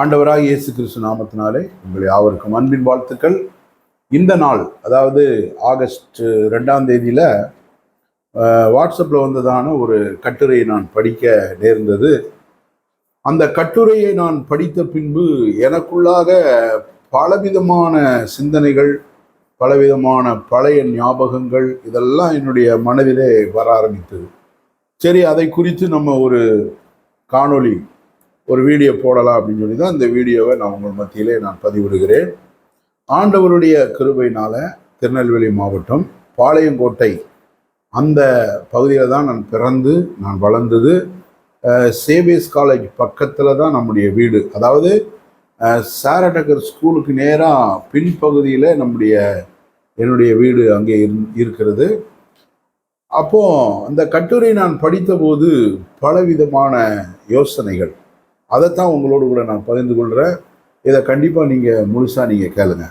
ஆண்டவராக இயேசு கிறிஸ்து நாமத்தினாலே உங்கள் யாவருக்கும் அன்பின் வாழ்த்துக்கள். இந்த நாள் அதாவது ஆகஸ்ட் ரெண்டாம் தேதியில் வாட்ஸ்அப்பில் வந்ததான ஒரு கட்டுரையை நான் படிக்க நேர்ந்தது. அந்த கட்டுரையை நான் படித்த பின்பு எனக்குள்ளாக பலவிதமான சிந்தனைகள் பலவிதமான பழைய ஞாபகங்கள் இதெல்லாம் என்னுடைய மனதிலே வர ஆரம்பித்தது. சரி அதை குறித்து நம்ம ஒரு காணொளி ஒரு வீடியோ போடலாம் அப்படின்னு சொல்லி தான் இந்த வீடியோவை நான் உங்கள் மத்தியிலே நான் பதிவிடுகிறேன். ஆண்டவருடைய கிருபையினால் திருநெல்வேலி மாவட்டம் பாளையங்கோட்டை அந்த பகுதியில் தான் நான் பிறந்து நான் வளர்ந்தது. சேவியஸ் காலேஜ் பக்கத்தில் தான் நம்முடைய வீடு. அதாவது சாரடகர் ஸ்கூலுக்கு நேராக பின்பகுதியில் நம்முடைய என்னுடைய வீடு அங்கே இருக்கிறது. அப்போது அந்த கட்டுரை நான் படித்தபோது பலவிதமான யோசனைகள் அதைத்தான் உங்களோடு கூட நான் பகிர்ந்து கொள்கிறேன் இதை கண்டிப்பாக நீங்கள் முழுசாக நீங்கள் கேளுங்க.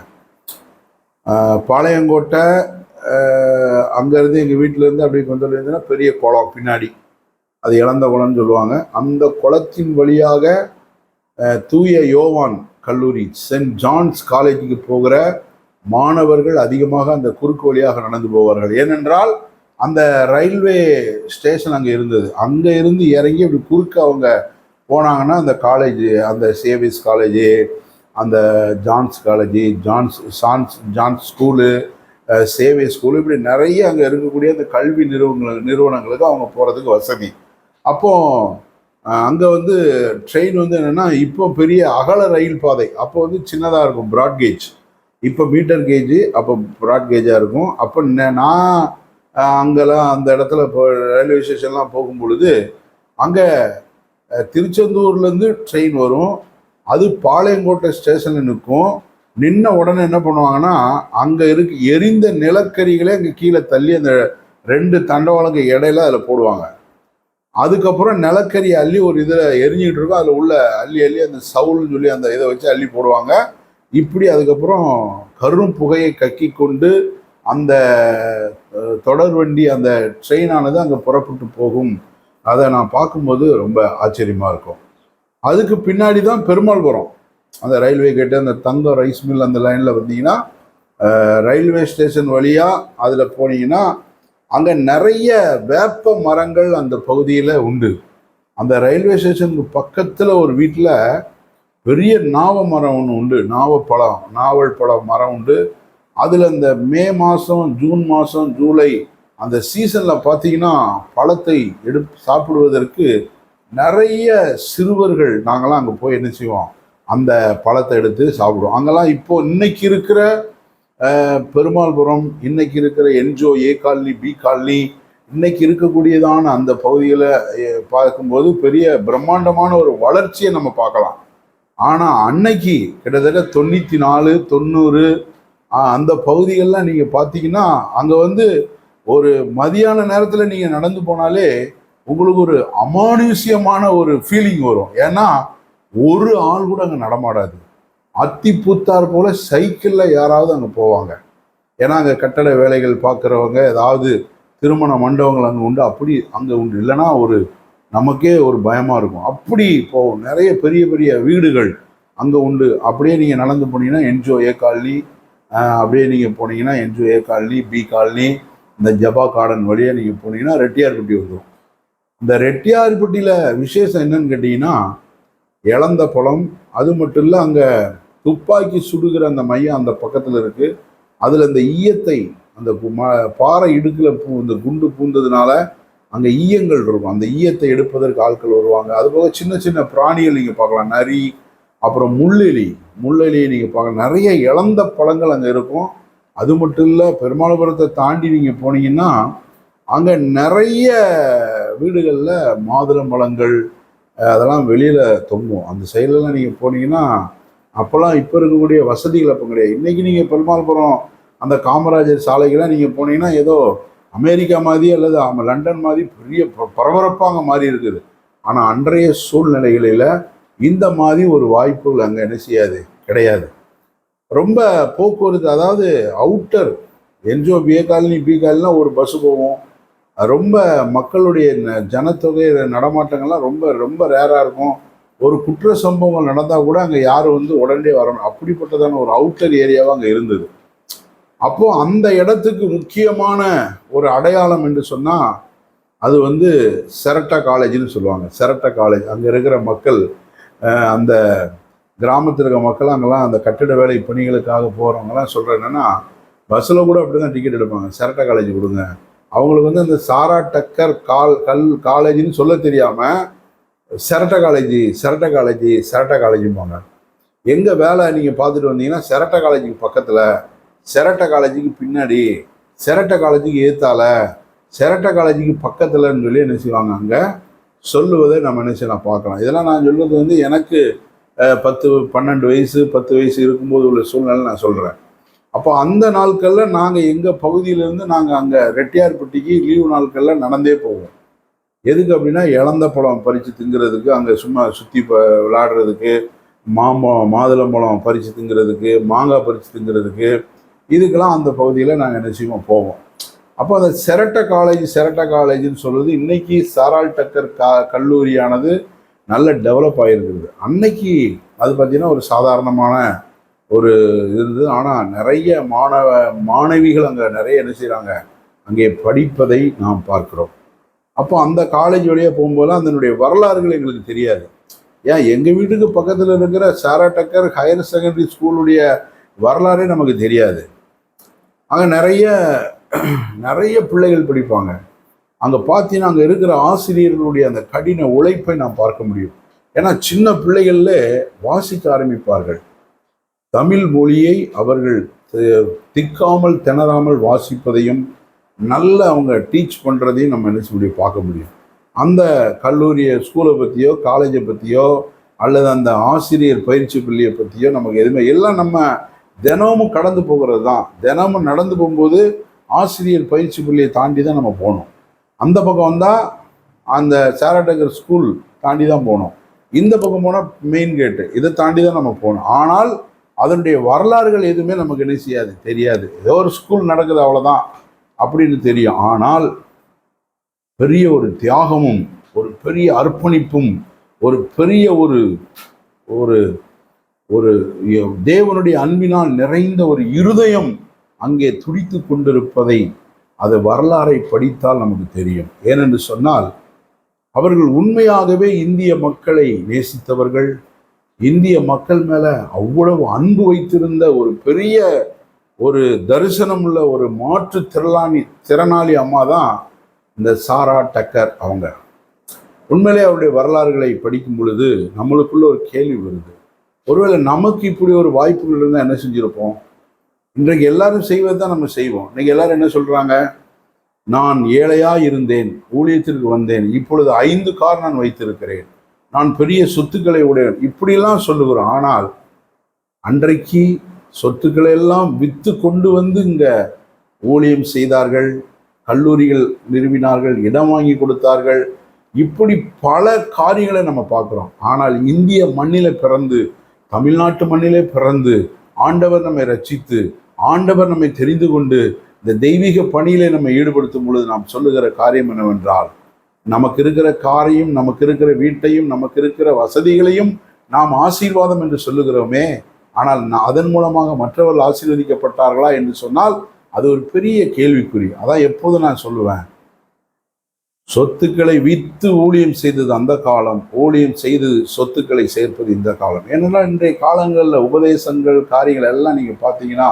பாளையங்கோட்டை அங்கேருந்து எங்கள் வீட்டிலேருந்து அப்படியே கொண்டு இருந்ததுன்னா பெரிய குளம் பின்னாடி. அது இழந்த குளம்னு சொல்லுவாங்க. அந்த குளத்தின் வழியாக தூய யோவான் கல்லூரி சென்ட் ஜான்ஸ் காலேஜுக்கு போகிற மாணவர்கள் அதிகமாக அந்த குறுக்கு வழியாக நடந்து போவார்கள். ஏனென்றால் அந்த ரயில்வே ஸ்டேஷன் அங்கே இருந்தது. அங்கே இருந்து இறங்கி அப்படி குறுக்க அவங்க போனாங்கன்னா அந்த காலேஜ் அந்த சேவிஸ் காலேஜு அந்த John's college John's chance John's school சேவை ஸ்கூலு இப்படி நிறைய அங்கே இருக்கக்கூடிய அந்த கல்வி நிறுவனங்கள் நிறுவனங்களுக்கு அவங்க போகிறதுக்கு வசதி. அப்போ அங்கே வந்து ட்ரெயின் வந்து என்னென்னா இப்போ பெரிய அகல ரயில் பாதை. அப்போ வந்து சின்னதாக இருக்கும் ப்ராட்கேஜ் இப்போ மீட்டர் கேஜு அப்போ ப்ராட்கேஜாக இருக்கும். அப்போ நான் அங்கெல்லாம் அந்த இடத்துல இப்போ ரயில்வே ஸ்டேஷன்லாம் போகும் பொழுது அங்கே திருச்செந்தூர்லேருந்து ட்ரெயின் வரும். அது பாளையங்கோட்டை ஸ்டேஷனில் நிற்கும். நின்ன உடனே என்ன பண்ணுவாங்கன்னா அங்கே இருக்கு எரிந்த நிலக்கரிகளே அங்கே கீழே தள்ளி அந்த ரெண்டு தண்டவாளங்க இடையில அதில் போடுவாங்க. அதுக்கப்புறம் நிலக்கரி அள்ளி ஒரு இதில் எரிஞ்சிக்கிட்டு இருக்கும். அதில் உள்ள அள்ளி அள்ளி அந்த சவுல்னு சொல்லி அந்த இதை வச்சு அள்ளி போடுவாங்க. இப்படி அதுக்கப்புறம் கரும் புகையை கக்கி கொண்டு அந்த தொடர் வண்டி அந்த ட்ரெயினானது அங்கே புறப்பட்டு போகும். அதை நான் பார்க்கும்போது ரொம்ப ஆச்சரியமாக இருக்கும். அதுக்கு பின்னாடி தான் பெருமாள்புரம் அந்த ரயில்வே கேட்டு அந்த தங்கம் ரைஸ் மில் அந்த லைனில் வந்தீங்கன்னா ரயில்வே ஸ்டேஷன் வழியாக அதில் போனீங்கன்னா அங்கே நிறைய வேப்ப மரங்கள் அந்த பகுதியில் உண்டு. அந்த ரயில்வே ஸ்டேஷனுக்கு பக்கத்தில் ஒரு வீட்டில் பெரிய நாவ மரம் ஒன்று உண்டு. நாவப்பழம் நாவல் பழம் மரம் உண்டு. அதில் அந்த மே மாதம் ஜூன் மாதம் ஜூலை அந்த சீசனில் பார்த்தீங்கன்னா பழத்தை எடு சாப்பிடுவதற்கு நிறைய சிறுவர்கள் நாங்களாம் அங்கே போய் என்ன செய்வோம்? அந்த பழத்தை எடுத்து சாப்பிடுவோம். அங்கெல்லாம் இப்போ இன்னைக்கு இருக்கிற பெருமாள்புரம் இன்னைக்கு இருக்கிற NGO A colony B colony இன்னைக்கு இருக்கக்கூடியதான அந்த பகுதிகளை பார்க்கும்போது பெரிய பிரம்மாண்டமான ஒரு வளர்ச்சியை நம்ம பார்க்கலாம். ஆனால் அன்னைக்கு கிட்டத்தட்ட தொண்ணூற்றி நாலு தொண்ணூறு அந்த பகுதிகள்லாம் நீங்கள் பார்த்தீங்கன்னா அங்கே வந்து ஒரு மதியான நேரத்தில் நீங்கள் நடந்து போனாலே உங்களுக்கு ஒரு அமானுஷ்யமான ஒரு ஃபீலிங் வரும். ஏன்னா ஒரு ஆள் கூட அங்கே நடமாடாது. அத்தி பூத்தார் போல சைக்கிளில் யாராவது அங்கே போவாங்க. ஏன்னா அங்கே கட்டட வேலைகள் பார்க்குறவங்க ஏதாவது திருமண மண்டபங்கள் அங்கே உண்டு அப்படி அங்கே உண்டு. இல்லைன்னா ஒரு நமக்கே ஒரு பயமாக இருக்கும். அப்படி போகும் நிறைய பெரிய பெரிய வீடுகள் அங்கே உண்டு. அப்படியே நீங்கள் நடந்து போனீங்கன்னா என்ஜிஓ ஏ காலனி அப்படியே நீங்கள் போனீங்கன்னா NGO A colony B colony இந்த ஜபா கார்டன் வழியாக நீங்கள் போனீங்கன்னா ரெட்டியார்பட்டி வந்துடும் இந்த ரெட்டியார்பட்டியில் விசேஷம் என்னன்னு கேட்டிங்கன்னா இழந்த பழம் அது மட்டும் இல்லை அங்கே துப்பாக்கி சுடுகிற அந்த மையம் அந்த பக்கத்தில் இருக்குது அதில் இந்த ஈயத்தை அந்த ம- பாறை இடுக்கில் பூ இந்த குண்டு பூந்ததுனால அங்கே ஈயங்கள் இருக்கும். அந்த ஈயத்தை எடுப்பதற்கு ஆட்கள் வருவாங்க. அதுபோக சின்ன சின்ன பிராணிகள் நீங்கள் பார்க்கலாம். நரி அப்புறம் முள்ளெலி முள்ளெலியை நீங்கள் பார்க்கலாம். நிறைய இழந்த பழங்கள் அங்கே இருக்கும். அது மட்டும் இல்லை பெருமாள்புரத்தை தாண்டி நீங்கள் போனீங்கன்னா அங்கே நிறைய வீடுகளில் மாதுளம் பழங்கள் அதெல்லாம் வெளியில் தொங்கும். அந்த சைட்லலாம் நீங்கள் போனீங்கன்னா அப்போல்லாம் இப்போ இருக்கக்கூடிய வசதிகள் அப்போ கிடையாது. இன்றைக்கி நீங்கள் பெருமாள்புரம் அந்த காமராஜர் சாலைக்கெல்லாம் நீங்கள் போனீங்கன்னா ஏதோ அமெரிக்கா மாதிரி அல்லது ஆம- லண்டன் மாதிரி பெரிய பரபரப்பாக அங்கே மாறி இருக்குது. ஆனால் அன்றைய சூழ்நிலைகளில் இந்த மாதிரி ஒரு வாய்ப்புகள் அங்கே என்ன செய்யாது? கிடையாது. ரொம்ப போக்குவரத்து அதாவது outer NGO B colony B காலனிலாம் ஒரு பஸ் போகும். ரொம்ப மக்களுடைய ந- ஜனத்தொகை நடமாட்டங்கள்லாம் ரொம்ப ரொம்ப ரேராக இருக்கும். ஒரு குற்ற சம்பவங்கள் நடந்தால் கூட அங்கே யாரும் வந்து உடனே வரணும். அப்படிப்பட்டதான ஒரு அவுட்டர் ஏரியாவாக அங்கே இருந்தது. அப்போது அந்த இடத்துக்கு முக்கியமான ஒரு அடையாளம் என்று சொன்னால் அது வந்து செரட்டா காலேஜ்னு சொல்லுவாங்க. செரட்டா காலேஜ் அங்கே இருக்கிற மக்கள் அந்த கிராமத்தில் இருக்க மக்கள் அங்கெல்லாம் அந்த கட்டிட வேலை பணிகளுக்காக போகிறவங்கலாம் சொல்கிற என்னென்னா பஸ்ஸில் கூட அப்படி தான் டிக்கெட் எடுப்பாங்க. செரட்டா காலேஜ் கொடுங்க. அவங்களுக்கு வந்து அந்த சாரா டக்கர் கால் கல் காலேஜ்னு சொல்ல தெரியாமல் Sarah Tucker college Sarah Tucker college Sarah Tucker காலேஜும்பாங்க எங்கே வேலை நீங்கள் பார்த்துட்டு வந்தீங்கன்னா செரட்டா காலேஜுக்கு பக்கத்தில் செரட்டா காலேஜுக்கு பின்னாடி செரட்டா காலேஜுக்கு ஏத்தால செரட்டா காலேஜுக்கு பக்கத்தில்ன்னு சொல்லி என்ன செய்வாங்க அங்கே? சொல்லுவதை நம்ம என்ன செய்யலாம்? பார்க்கலாம். இதெல்லாம் நான் சொல்கிறது வந்து எனக்கு பத்து பன்னெண்டு வயசு பத்து வயசு இருக்கும்போது உள்ள சூழ்நிலை நான் சொல்கிறேன் அப்போ அந்த நாட்களில் நாங்கள் எங்கள் பகுதியிலேருந்து நாங்கள் அங்கே ரெட்டியார்பட்டிக்கு லீவு நாட்களில் நடந்தே போவோம். எதுக்கு அப்படின்னா இழந்த பழம் பறித்து திங்கிறதுக்கு அங்கே சும்மா சுற்றி ப விளாடுறதுக்கு மாம்பழம் மாதுளம்பழம் பறித்து திங்கிறதுக்கு மாங்காய் பறித்து திங்கிறதுக்கு இதுக்கெல்லாம் அந்த பகுதியில் நாங்கள் என்ன செய்வோம்? போவோம். அப்போ அந்த செரட்ட காலேஜ் செரட்ட காலேஜ்னு சொல்வது இன்னைக்கு சாரால் டக்கர் கா கல்லூரியானது நல்ல டெவலப் ஆகிருக்குது அன்னைக்கு அது பார்த்தீங்கன்னா ஒரு சாதாரணமான ஒரு இருந்தது. ஆனால் நிறைய மாணவ மாணவிகள் அங்கே நிறைய என்ன செய்கிறாங்க அங்கே படிப்பதை நாம் பார்க்கிறோம். அப்போ அந்த காலேஜ் வழியாக போகும்போது அதனுடைய வரலாறுகள் எங்களுக்கு தெரியாது. ஏன்? எங்கள் வீட்டுக்கு பக்கத்தில் இருக்கிற சாரா டக்கர் ஹையர் செகண்டரி ஸ்கூலுடைய வரலாறே நமக்கு தெரியாது. அங்கே நிறைய நிறைய பிள்ளைகள் படிப்பாங்க. அங்கே பார்த்தீங்கன்னா அங்கே இருக்கிற ஆசிரியர்களுடைய அந்த கடின உழைப்பை நாம் பார்க்க முடியும். ஏன்னா சின்ன பிள்ளைகள்ல வாசிக்க ஆரம்பிப்பார்கள். தமிழ் மொழியை அவர்கள் திக்காமல் திணறாமல் வாசிப்பதையும் நல்ல அவங்க டீச் பண்ணுறதையும் நம்ம என்ன செய்ய முடியும்? பார்க்க முடியும். அந்த கல்லூரியை ஸ்கூலை பற்றியோ காலேஜை பற்றியோ அல்லது அந்த ஆசிரியர் பயிற்சி பள்ளியை பற்றியோ நமக்கு எதுவுமே எல்லாம் நம்ம தினமும் கடந்து போகிறது தான் தினமும் நடந்து போகும்போது ஆசிரியர் பயிற்சி பள்ளியை தாண்டி தான் நம்ம போகணும். அந்த பக்கம் வந்தால் அந்த சேரடகர் ஸ்கூல் தாண்டி தான் போனோம். இந்த பக்கம் போனால் மெயின் கேட்டு இதை தாண்டி தான் நம்ம போகணும் ஆனால் அதனுடைய வரலாறுகள் எதுவுமே நமக்கு என்ன செய்யாது? தெரியாது. ஏதோ ஒரு ஸ்கூல் நடக்குது அவ்வளோதான் அப்படின்னு தெரியும். ஆனால் பெரிய ஒரு தியாகமும் ஒரு பெரிய அர்ப்பணிப்பும் ஒரு பெரிய ஒரு ஒரு ஒரு தேவனுடைய அன்பினால் நிறைந்த ஒரு இருதயம் அங்கே துடித்து கொண்டிருப்பதை அது வரலாறை படித்தால் நமக்கு தெரியும். ஏனென்று சொன்னால் அவர்கள் உண்மையாகவே இந்திய மக்களை நேசித்தவர்கள் இந்திய மக்கள் மேலே அவ்வளவு அன்பு வைத்திருந்த ஒரு பெரிய ஒரு தரிசனம் உள்ள ஒரு மாற்று திறனாளி திறனாளி அம்மா தான் இந்த சாரா டக்கர் அவங்க. உண்மையிலே அவருடைய வரலாறுகளை படிக்கும் பொழுது நம்மளுக்குள்ள ஒரு கேள்வி வருது. ஒருவேளை நமக்கு இப்படி ஒரு வாய்ப்புகள் இருந்தால் என்ன செஞ்சுருப்போம்? இன்றைக்கு எல்லாரும் செய்வது தான் நம்ம செய்வோம். இன்னைக்கு எல்லாரும் என்ன சொல்றாங்க? நான் ஏழையா இருந்தேன் ஊழியத்திற்கு வந்தேன் இப்பொழுது ஐந்து கார் நான் வைத்திருக்கிறேன். நான் பெரிய சொத்துக்களை உடையவன் இப்படிலாம் சொல்லுகிறோம். ஆனால் அன்றைக்கு சொத்துக்களை எல்லாம் விற்று கொண்டு வந்து இங்க ஊழியம் செய்தார்கள் கல்லூரிகள் நிறுவினார்கள் இடம் வாங்கி கொடுத்தார்கள். இப்படி பல காரியங்களை நம்ம பார்க்குறோம். ஆனால் இந்திய மண்ணில பிறந்து தமிழ்நாட்டு மண்ணிலே பிறந்து ஆண்டவர் நம்மை ரச்சித்து ஆண்டவர் நம்மை தெரிந்து கொண்டு இந்த தெய்வீக பணியிலே நம்ம ஈடுபடுத்தும் பொழுது நாம் சொல்லுகிற காரியம் என்னவென்றால் நமக்கு இருக்கிற காரையும் நமக்கு இருக்கிற வீட்டையும் நமக்கு இருக்கிற வசதிகளையும் நாம் ஆசீர்வாதம் என்று சொல்லுகிறோமே. ஆனால் நான் அதன் மூலமாக மற்றவர்கள் ஆசீர்வதிக்கப்பட்டார்களா என்று சொன்னால் அது ஒரு பெரிய கேள்விக்குறி. அதான் எப்போதும் நான் சொல்லுவேன் சொத்துக்களை வித்து ஊழியம் செய்தது அந்த காலம் ஊழியம் செய்து சொத்துக்களை சேர்ப்பது இந்த காலம். ஏனென்றால் இன்றைய காலங்களில் உபதேசங்கள் காரியங்கள் எல்லாம் நீங்கள் பார்த்தீங்கன்னா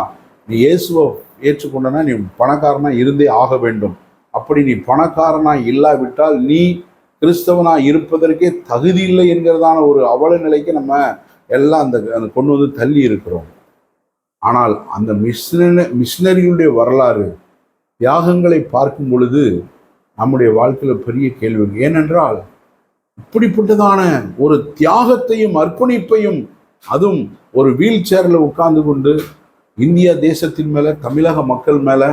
நீ இயேசுவை ஏற்றுக்கொண்டனா நீ பணக்காரனாக இருந்தே ஆக வேண்டும். அப்படி நீ பணக்காரனாக இல்லாவிட்டால் நீ கிறிஸ்தவனாக இருப்பதற்கே தகுதி இல்லை என்கிறதான ஒரு அவல நிலைக்கு நம்ம எல்லாம் அந்த அந்த கொண்டு வந்து தள்ளி இருக்கிறோம். ஆனால் அந்த மிஷின மிஷினரிகளுடைய வரலாறு தியாகங்களை பார்க்கும் பொழுது நம்முடைய வாழ்க்கையில் பெரிய கேள்வி ஏனென்றால் இப்படிப்பட்டதான ஒரு தியாகத்தையும் அர்ப்பணிப்பையும் அதுவும் ஒரு வீல் சேரில் உட்கார்ந்து கொண்டு இந்திய தேசத்தின் மேலே தமிழக மக்கள் மேலே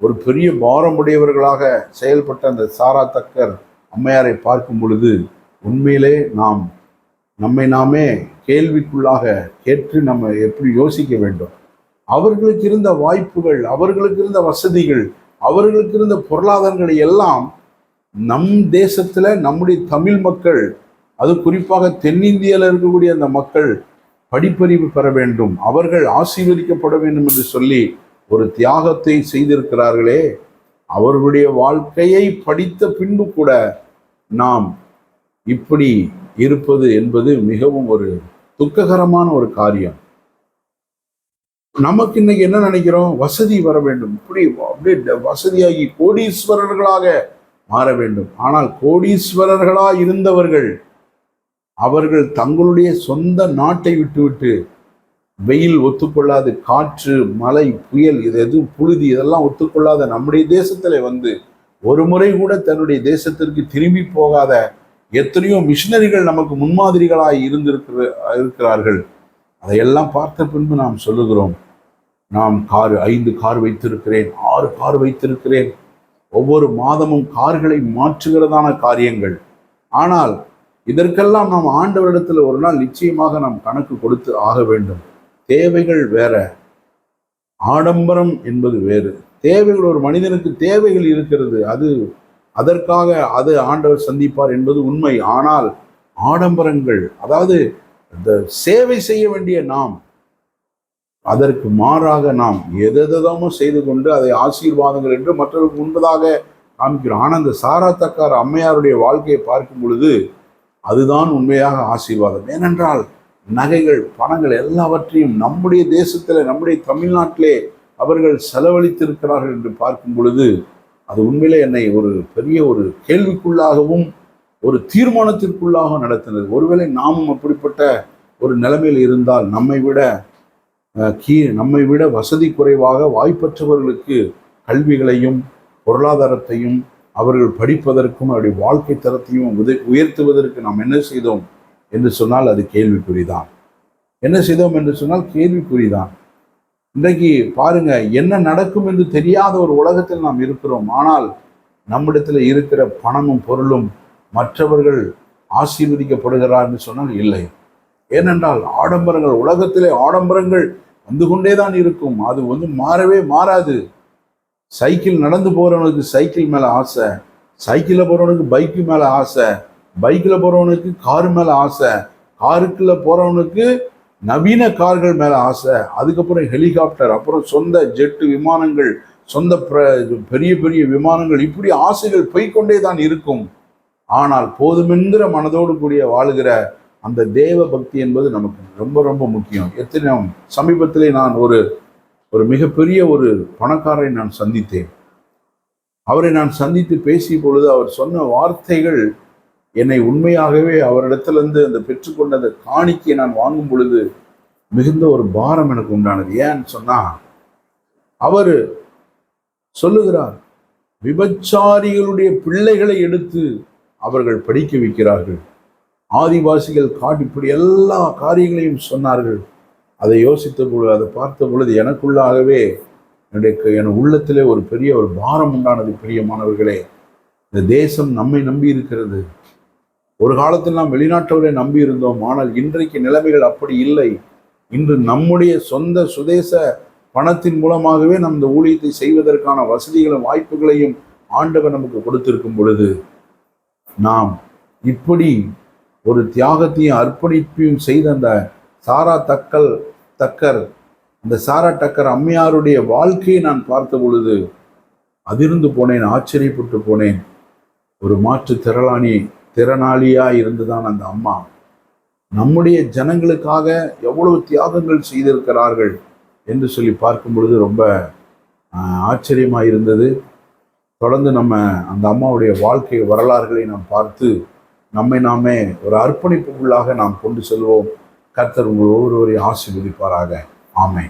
ஒரு பெரிய பாரமுடையவர்களாக செயல்பட்ட அந்த சாரா தக்கர் அம்மையாரை பார்க்கும் பொழுது உண்மையிலே நாம் நம்மை நாமே கேள்விக்குள்ளாக கேட்டு நம்ம எப்படி யோசிக்க வேண்டும்? அவர்களுக்கு இருந்த வாய்ப்புகள் அவர்களுக்கு இருந்த வசதிகள் அவர்களுக்கு இருந்த பொருளாதாரங்களை எல்லாம் நம் தேசத்தில் நம்முடைய தமிழ் மக்கள் அது குறிப்பாக தென்னிந்தியாவில் இருக்கக்கூடிய அந்த மக்கள் படிப்பறிவு பெற வேண்டும். அவர்கள் ஆசீர்வதிக்கப்பட வேண்டும் என்று சொல்லி ஒரு தியாகத்தை செய்திருக்கிறார்களே. அவர்களுடைய வாழ்க்கையை படித்த பின்பு கூட நாம் இப்படி இருப்பது என்பது மிகவும் ஒரு துக்ககரமான ஒரு காரியம். நமக்கு இன்னைக்கு என்ன நினைக்கிறோம்? வசதி வர வேண்டும். இப்படி அப்படியே வசதியாகி கோடீஸ்வரர்களாக மாற வேண்டும். ஆனால் கோடீஸ்வரர்களாக இருந்தவர்கள் அவர்கள் தங்களுடைய சொந்த நாட்டை விட்டுவிட்டு வெயில் ஒத்துக்கொள்ளாது காற்று மலை புயல் இது எதுவும் புழுதி இதெல்லாம் ஒத்துக்கொள்ளாத நம்முடைய தேசத்தில் வந்து ஒரு முறை கூட தன்னுடைய தேசத்திற்கு திரும்பி போகாத எத்தனையோ மிஷினரிகள் நமக்கு முன்மாதிரிகளாய் இருந்திருக்கிற இருக்கிறார்கள். அதையெல்லாம் பார்த்த பின்பு நாம் சொல்லுகிறோம் நாம் கார் ஐந்து கார் வைத்திருக்கிறேன் ஆறு கார் வைத்திருக்கிறேன். ஒவ்வொரு மாதமும் கார்களை மாற்றுகிறதான காரியங்கள். ஆனால் இதற்கெல்லாம் நாம் ஆண்டவரிடத்தில் ஒரு நாள் நிச்சயமாக நாம் கணக்கு கொடுத்து ஆக வேண்டும். தேவைகள் வேற. ஆடம்பரம் என்பது வேறு. தேவைகள் ஒரு மனிதனுக்கு தேவைகள் இருக்கிறது. அது அதற்காக அது ஆண்டவர் சந்திப்பார் என்பது உண்மை. ஆனால் ஆடம்பரங்கள் அதாவது இந்த சேவை செய்ய வேண்டிய நாம் அதற்கு மாறாக நாம் எதெதமோ செய்து கொண்டு அதை ஆசீர்வாதங்கள் என்று மற்றவர்களுக்கு முன்பதாக காமிக்கிறோம் ஆனால் அந்த சாரா தக்கார் அம்மையாருடைய வாழ்க்கையை பார்க்கும் பொழுது அதுதான் உண்மையாக ஆசீர்வாதம். ஏனென்றால் நகைகள் பணங்கள் எல்லாவற்றையும் நம்முடைய தேசத்தில் நம்முடைய தமிழ்நாட்டிலே அவர்கள் செலவழித்திருக்கிறார்கள் என்று பார்க்கும் பொழுது அது உண்மையிலே என்னை ஒரு பெரிய ஒரு கேள்விக்குள்ளாகவும் ஒரு தீர்மானத்திற்குள்ளாக நடத்தினது. ஒருவேளை நாமும் அப்படிப்பட்ட ஒரு நிலைமையில் இருந்தால் நம்மை விட கீ நம்மை விட வசதி குறைவாக வாய்ப்பற்றவர்களுக்கு கல்விகளையும் பொருளாதாரத்தையும் அவர்கள் படிப்பதற்கும் அவருடைய வாழ்க்கை தரத்தையும் உத- உயர்த்துவதற்கு நாம் என்ன செய்தோம் என்று சொன்னால் அது கேள்விக்குறிதான். என்ன செய்தோம் என்று சொன்னால் கேள்விக்குறிதான். இன்றைக்கு பாருங்க என்ன நடக்கும் என்று தெரியாத ஒரு உலகத்தில் நாம் இருக்கிறோம். ஆனால் நம்மிடத்தில் இருக்கிற பணமும் பொருளும் மற்றவர்கள் ஆசீர்வதிக்கப்படுகிறார் என்று சொன்னால் இல்லை. ஏனென்றால் ஆடம்பரங்கள் உலகத்திலே ஆடம்பரங்கள் வந்து கொண்டே தான் இருக்கும். அது வந்து மாறவே மாறாது. சைக்கிள் நடந்து போகிறவனுக்கு சைக்கிள் மேலே ஆசை சைக்கிளில் போகிறவனுக்கு பைக்கு மேலே ஆசை பைக்கில் போகிறவனுக்கு கார் மேலே ஆசை காருக்குள்ள போகிறவனுக்கு நவீன கார்கள் மேலே ஆசை அதுக்கப்புறம் ஹெலிகாப்டர் அப்புறம் சொந்த ஜெட்டு விமானங்கள் சொந்த பிர- பெரிய பெரிய விமானங்கள் இப்படி ஆசைகள் போய்கொண்டே தான் இருக்கும். ஆனால் போதுமென்கிற மனதோடு கூடிய வாழுகிற அந்த தேவ பக்தி என்பது நமக்கு ரொம்ப ரொம்ப முக்கியம். எத்தனை சமீபத்திலே நான் ஒரு ஒரு மிகப்பெரிய ஒரு பணக்காரரை நான் சந்தித்தேன். அவரை நான் சந்தித்து பேசிய பொழுது அவர் சொன்ன வார்த்தைகள் என்னை உண்மையாகவே அவரிடத்திலிருந்து அந்த பெற்றுக்கொண்ட அந்த காணிக்கையை நான் வாங்கும் பொழுது மிகுந்த ஒரு பாரம் எனக்கு உண்டானது. ஏன்னு சொன்னால் அவர் சொல்லுகிறார் விபச்சாரிகளுடைய பிள்ளைகளை எடுத்து அவர்கள் படிக்க வைக்கிறார்கள். ஆதிவாசிகள் காட்டு இப்படி எல்லா காரியங்களையும் சொன்னார்கள். அதை யோசித்த பொழுது அதை பார்த்த பொழுது எனக்குள்ளாகவே என்னுடைய க- என் உள்ளத்திலே ஒரு பெரிய ஒரு பாரம் உண்டானது பிரியமானவர்களே. இந்த தேசம் நம்மை நம்பி இருக்கிறது. ஒரு காலத்தில் நாம் வெளிநாட்டவரை நம்பி இருந்தோம். ஆனால் இன்றைக்கு நிலைமைகள் அப்படி இல்லை. இன்று நம்முடைய சொந்த சுதேச பணத்தின் மூலமாகவே நம் இந்த ஊழியத்தை செய்வதற்கான வசதிகளும் வாய்ப்புகளையும் ஆண்டவர் நமக்கு கொடுத்திருக்கும் பொழுது நாம் இப்படி ஒரு தியாகத்தையும் அர்ப்பணிப்பையும் செய்த அந்த சாரா தக்கல் டக்கர் அந்த சாரா டக்கர் அம்மையாருடைய வாழ்க்கையை நான் பார்த்த பொழுது அதிர்ந்து போனேன் ஆச்சரியப்பட்டு போனேன். ஒரு மாற்று திரளாணி திறனாளியாக இருந்துதான் அந்த அம்மா. நம்முடைய ஜனங்களுக்காக எவ்வளவு தியாகங்கள் செய்திருக்கிறார்கள் என்று சொல்லி பார்க்கும் பொழுது ரொம்ப ஆச்சரியமாக இருந்தது. தொடர்ந்து நம்ம அந்த அம்மாவுடைய வாழ்க்கை வரலாறுகளை நாம் பார்த்து நம்மை நாமே ஒரு அர்ப்பணிப்புக்குள்ளாக நாம் கொண்டு செல்வோம். கர்த்தர் உங்கள் ஒவ்வொருவரையும் ஆசீர்வதிப்பாராக. ஆமை